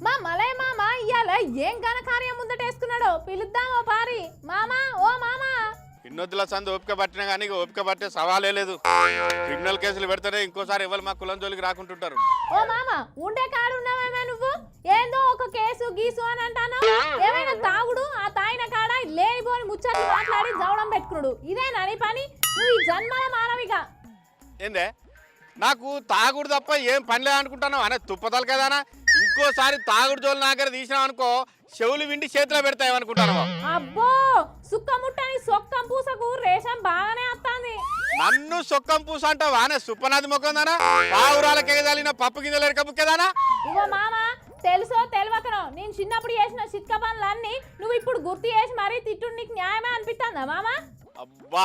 మా మలయ మామ ఇయ్యాల ఏం ఘనకార్యం ముందటేసుకున్నాడో? పిలుద్దామో పారి. మామా ఓ మామా. ఇన్నొద్దుల సందు ఓపిక పట్టినా కానీ ఇక ఓపిక పట్టే సవాలే లేదు. క్రిమినల్ కేసులు పెడితేనే ఇంకోసారి ఎవరు మా కులం జోలికి రాకుంటుంటారు. ఓ మామ ఉండే కాడు ఉన్నావేమే నువ్వు? ఏందో ఒక కేసు గీసు అని అంటాను? ఏమైనా తాగుడు? ఆ తాగిన కాడ లేనిపోని ముచ్చట్లు మాట్లాడి జవడం పెట్టుకున్నాడు ఇదేనా నీ పని? నువ్వు ఈ జన్మల మానవిగా ఏందే? నాకు తాగుడు తప్ప ఏం పని లేదనుకుంటాను అనే తుప్పతలు కదానా ఇంకోసారి తాగుడు జోలు నా దగ్గర తీసినావు అనుకో చెవులు విండి చేతిలో పెడతాయనుకుంటాను అబ్బో సుక్కముట్టని సొక్కం పూసకు రేషం బాగానే వస్తాంది. నన్ను సొక్కం పూస అంటావా అనే సుప్పనాది మొక్కందానా పావురాలకే తగిలిన పప్పు గింజలు ఎరకబుక్కేదానా ఇగో మామ తెలుసో తెలియకనో నేను చిన్నప్పుడు చేసిన చిత్క పనులన్నీ నువ్వు ఇప్పుడు గుర్తు చేసి మరీ తిట్టు నీకు న్యాయమే అనిపిస్తుందా మామ? అబ్బా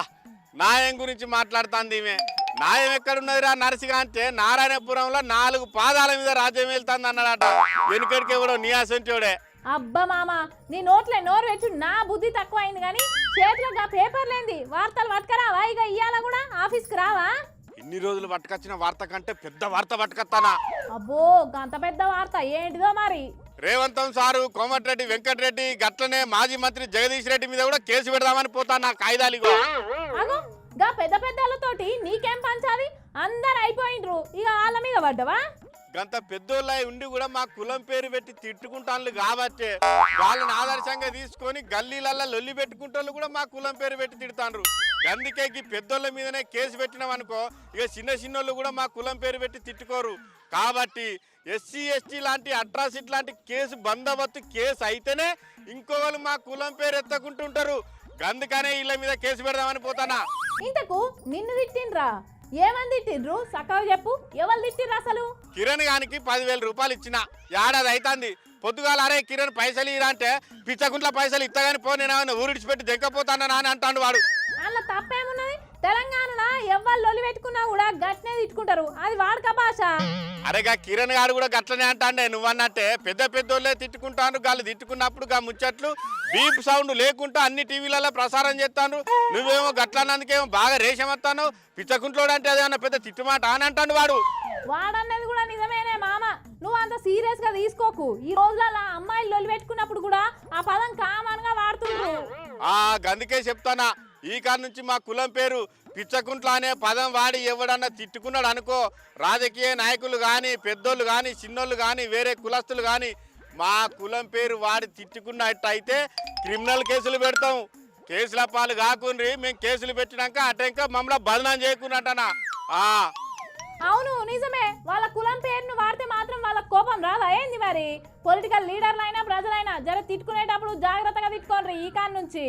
న్యాయం గురించి మాట్లాడుతాంది ఈమె. న్యాయం ఎక్కడున్నదిరా నరసిగా అంటే నారాయణపురంలో నాలుగు పాదాల మీద రాజ్యం వెళ్తాంది అన్నాడట వెనుకడికి ఎవడో నియాసంటోడే అబ్బా మామ నీ నోట్లే నోరు పెట్టు నా బుద్ధి తక్కువ అయింది కానీ చేతిలో గా పేపర్ లేంది వార్తలు పట్టుకరావా? ఇక ఇయ్యాల కూడా ఆఫీస్కి రావా? ఇన్ని రోజులు పట్టుకొచ్చిన వార్త కంటే పెద్ద వార్త పట్టుకొస్తానా? అబ్బో గంత పెద్ద వార్త. ఏంటిదో మరి? రేవంతం సారు కోమటిరెడ్డి వెంకటరెడ్డి గట్లనే మాజీ మంత్రి జగదీష్ రెడ్డి మీద కూడా కేసు పెడదామని పోతా నా కాయిదాలు అందరు అయిపోయిండ్రు ఇక వాళ్ళ మీద పడ్డవా? గంత పెద్దోళ్ళై ఉండి కూడా మా కులం పేరు పెట్టి తిట్టుకుంటాను కాబట్టే వాళ్ళని ఆదర్శంగా తీసుకొని గల్లీలల్లా లొల్లి పెట్టుకుంటాళ్ళు కూడా మా కులం పేరు పెట్టి తిడతాండ్రు అందుకే ఈ పెద్దోళ్ళ మీదనే కేసు పెట్టినాం అనుకో ఇక చిన్న చిన్నోళ్ళు కూడా మా కులం పేరు పెట్టి తిట్టుకోరు. కాబట్టి ఎస్సీ ఎస్టీ లాంటి అట్రాసిటీ లాంటి కేసు బందోబస్తు కేసు అయితేనే ఇంకోళ్ళు మా కులం పేరు ఎత్తకుంటుంటారు. అందుకనే వీళ్ళ మీద కేసు పెడదామని పోతానా. ఇంతకు నిన్ను తిట్టిండ్రా? ఏమని తిట్టిండ్రు సక్కగా చెప్పు. ఎవరు తిట్టిర్రు అసలు? కిరణ్ గానికి పదివేల రూపాయలు ఇచ్చిన. ఏడాది అవుతుంది పొద్దుగాల అరే కిరణ్ పైసలు ఇరా అంటే పిచ్చకుంట్ల పైసలు ఇత్తగాని పో నేను ఊరిడిచిపెట్టి దెక్కపోతానా అని అంటాడు వాడు. అందులో తప్పేమున్నది? తెలంగాణలో ఎవ్వరు లొలి పెట్టుకున్నా కూడా గట్నే తిట్టుకుంటారు. అది వాడక భాష. అరేగా కిరణ్ గారు కూడా గట్లనే అంటాండే నువ్వన్నట్టే పెద్ద పెద్దోళ్ళే తిట్టుకుంటాను గాళ్ళు తిట్టుకున్నప్పుడు గా ముచ్చట్లు బీప్ సౌండ్ లేకుండా అన్ని టీవీలలో ప్రసారం చేస్తాను నువ్వేమో గట్లన్నందుకేమో బాగా రేషం వస్తాను పిచ్చకుంట్లోడు అంటే అదేమన్నా పెద్ద తిట్టుమాట అని అంటాడు వాడు. వాడన్నది కూడా నిజమేనే మామ. నువ్వు అంత సీరియస్గా తీసుకోకు. ఈ రోజులలో అమ్మాయిలు లొలి పెట్టుకున్నప్పుడు కూడా ఆ పదం కామన్గా వాడుతుండ్రు. ఆ గందుకే చెప్తానా. ఈ కాడ నుంచి మా కులం పేరు పిచ్చకుంట్ల అనే పదం వాడి ఎవడన్నా తిట్టుకున్నాడు అనుకో రాజకీయ నాయకులు కానీ పెద్దోళ్ళు కానీ చిన్నోళ్ళు కానీ వేరే కులస్తులు కానీ మా కులం పేరు వాడి తిట్టుకున్నట్టయితే క్రిమినల్ కేసులు పెడతాం. కేసుల పాలు కాకుండ్రి మేము కేసులు పెట్టినాక అటెంక మమ్మల్ని బదనం చేయకున్నట్టనా? ఆ. అవును నిజమే. వాళ్ళ కులం పేరును వాడితే మాత్రం వాళ్ళ కోపం రాదా? ఏంది మరి? పొలిటికల్ లీడర్లైనా ప్రజలైనా జర తిట్టుకునేటప్పుడు జాగ్రత్తగా తిట్టుకోండి ఈ కాన్ నుంచి.